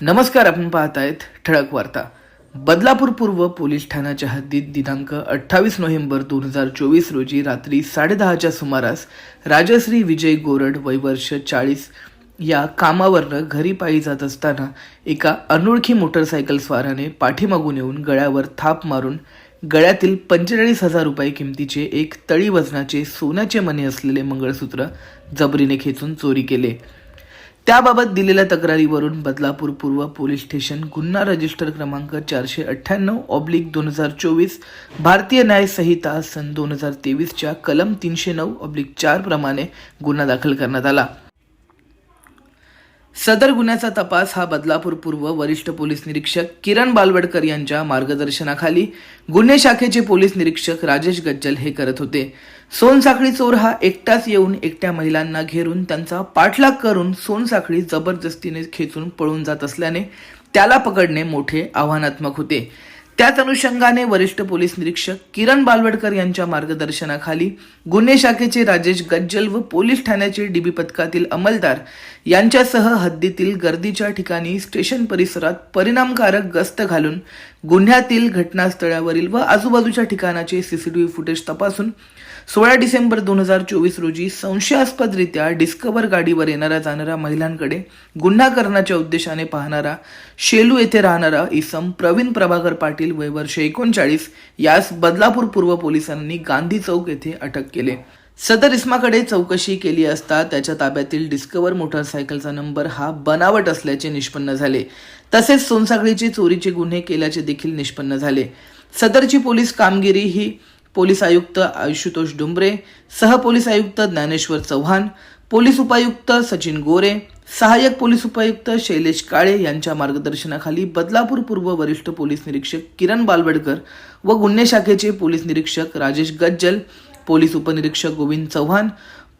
नमस्कार आपण पाहत आहेत ठळक वार्ता. बदलापूर पूर्व पोलीस ठाण्याच्या हद्दीत दिनांक अठ्ठावीस नोव्हेंबर दोन हजार चोवीस रोजी रात्री साडेदहाच्या सुमारास राजश्री विजय गोरड वय वर्ष चाळीस या कामावरनं घरी पायी जात असताना एका अनोळखी मोटरसायकल स्वाराने पाठीमागून येऊन गळ्यावर थाप मारून गळ्यातील पंचेचाळीस हजार रुपये किमतीचे एक तळी वजनाचे सोन्याचे मणी असलेले मंगळसूत्र जबरीने खेचून चोरी केले. त्याबाबत दिलेल्या तक्रारीवरून बदलापूर पूर्व पोलीस स्टेशन गुन्हा रजिस्टर क्रमांक चारशे अठ्ठ्याण्णव ऑब्लिक दोन हजार चोवीस भारतीय न्याय संहिता सन दोन हजार तेवीसच्या कलम तीनशे नऊ ऑब्लिक चार प्रमाणे गुन्हा दाखल करण्यात आला. सदर गुन्ह्याचा तपास हा बदलापूर पूर्व वरिष्ठ पोलीस निरीक्षक किरण बालवडकर यांच्या मार्गदर्शनाखाली गुन्हे शाखेचे पोलीस निरीक्षक राजेश गज्जल हे करत होते. सोनसाखळी चोर हा एकटाच येऊन एकट्या महिलांना घेरून त्यांचा पाठलाग करून सोनसाखळी जबरदस्तीने खेचून पळून जात असल्याने त्याला पकडणे मोठे आव्हानात्मक होते. त्याच अनुषंगाने वरिष्ठ पोलीस निरीक्षक किरण बालवडकर यांच्या मार्गदर्शनाखाली गुन्हे शाखेचे राजेश गज्जल व पोलीस ठाण्याचे डीबी पथकातील अंमलदार यांच्यासह हद्दीतील गर्दीच्या ठिकाणी स्टेशन परिसरात परिणामकारक गस्त घालून गुन्ह्यातील घटनास्थळावरील व आजूबाजूच्या ठिकाणाचे सीसीटीव्ही फुटेज तपासून सोळा डिसेंबर दोन हजार चोवीस रोजी संशयास्पदरित्या डिस्कवर गाडीवर येणाऱ्या जाणाऱ्या महिलांकडे गुन्हा करण्याच्या उद्देशाने पाहणारा शेलू येथे राहणारा इसम प्रवीण प्रभाकर पाटील वय वर्ष एकोणचाळीस यास बदलापूर पूर्व पोलिसांनी गांधी चौक येथे अटक केले. सदर इस्माकडे चौकशी केली असता त्याच्या ताब्यातील डिस्कवर मोटरसायकलचा नंबर हा बनावट असल्याचे निष्पन्न झाले. तसेच सोनसाखळीचे चोरीचे गुन्हे केल्याचे देखील निष्पन्न झाले. सदरची पोलीस कामगिरी ही पोलीस आयुक्त आयुषुतोष डुंबरे सहपोलीस आयुक्त ज्ञानेश्वर चव्हाण पोलीस उपायुक्त सचिन गोरे सहाय्यक पोलीस उपायुक्त शैलेश काळे यांच्या मार्गदर्शनाखाली बदलापूर पूर्व वरिष्ठ पोलीस निरीक्षक किरण बालवडकर व गुन्हे शाखेचे पोलीस निरीक्षक राजेश गज्जल पोलीस उपनिरीक्षक गोविंद चव्हाण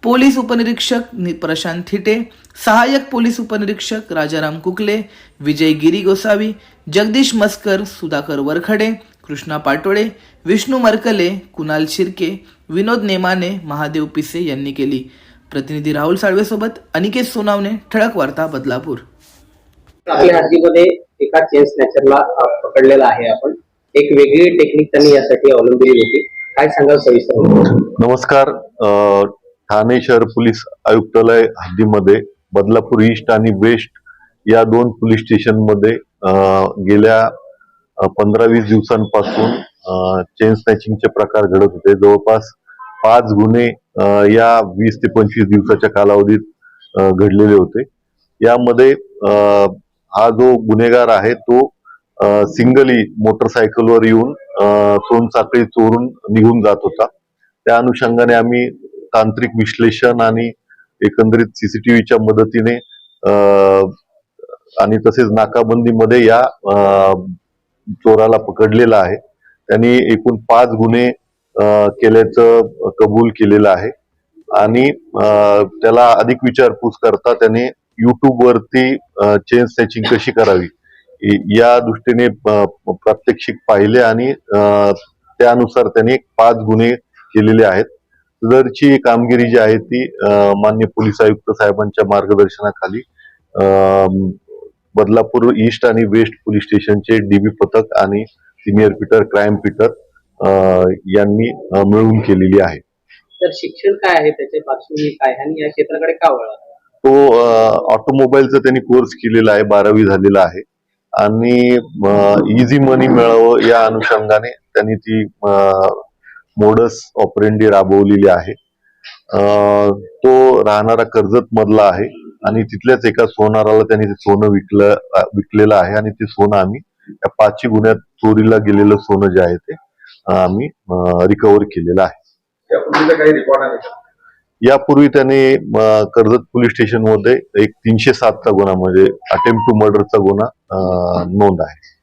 पोलीस उपनिरीक्षक प्रशांत थिटे सहाय्यक पोलीस उपनिरीक्षक राजाराम कुकले विजय गिरी गोसावी जगदीश मस्कर सुधाकर वरखडे कृष्णा पाटोळे विष्णू मरकले कुणाल शिर्के विनोद नेमाने महादेव पिसे यांनी केली. प्रतिनिधी राहुल साळवेसोबत अनिकेत सोनावणे ठळक वार्ता बदलापूर. आपल्या हद्दीमध्ये एका चेन स्नॅचरला पकडलेला आहे आपण. एक वेगळी टेक्निक त्यांनी यासाठी अवलंबली होती. काय सांगाल सविस्तर? नमस्कार ठाणे शहर पोलीस आयुक्तालय हद्दीमध्ये बदलापूर ईस्ट आणि वेस्ट या दोन पोलीस स्टेशनमध्ये गेल्या पंधरा वीस दिवसांपासून चेन स्नॅचिंगचे प्रकार घडत होते. जवळपास पाच गुन्हे या वीस ते पंचवीस दिवसाच्या कालावधीत घडलेले होते. यामध्ये हा जो गुन्हेगार आहे तो सिंगली मोटरसायकलवर येऊन सोनसाखळी चोरून निघून जात होता. त्या अनुषंगाने आम्ही तांत्रिक विश्लेषण आणि एकंदरीत सीसीटीव्हीच्या मदतीने आणि तसेच नाकाबंदीमध्ये या चोराला पकडलेला आहे. त्यांनी एकूण पाच गुन्हे केल्याचं कबूल केलेलं आहे. आणि त्याला अधिक विचारपूस करता त्याने युट्यूबवरती चेन स्नॅचिंग कशी करावी? या दृष्टीने प्रात्यक्षिक पाहिले आणि त्यानुसार त्याने पाच गुन्हे केलेले आहेत. सदरची कामगिरी जी आहे ती मान्य पोलीस आयुक्त साहेबांच्या मार्गदर्शनाखाली बदलापूर ईस्ट आणि वेस्ट पोलीस स्टेशनचे डीबी पथक आणि सिनियर पीटर क्राईम पीटर यांनी अ, मिळवून केलेली आहे. तर शिक्षण काय आहे? त्याचे पार्श्वभूमी काय आणि या क्षेत्राकडे का वळला? तो ऑटोमोबाईलचा त्यांनी कोर्स केलेला आहे बारावी झालेला आहे. आणि इझी मनी मिळावं या अनुषंगाने त्यांनी ती मोडस ऑपरेंडी राबवलेली आहे. तो राहणारा कर्जत मधला आहे आणि तिथल्याच एका सोनाराला त्यांनी ते सोनं विकलं विकलेलं आहे आणि ते सोनं आम्ही त्या पाचशे गुन्ह्यात चोरीला गेलेलं सोनं जे आहे ते आम्ही रिकव्हर केलेलं आहे. यापूर्वी त्याने कर्जत पोलीस स्टेशनमध्ये एक तीनशे सातचा गुन्हा म्हणजे अटेम्प्ट टू मर्डरचा गुन्हा नोंद आहे.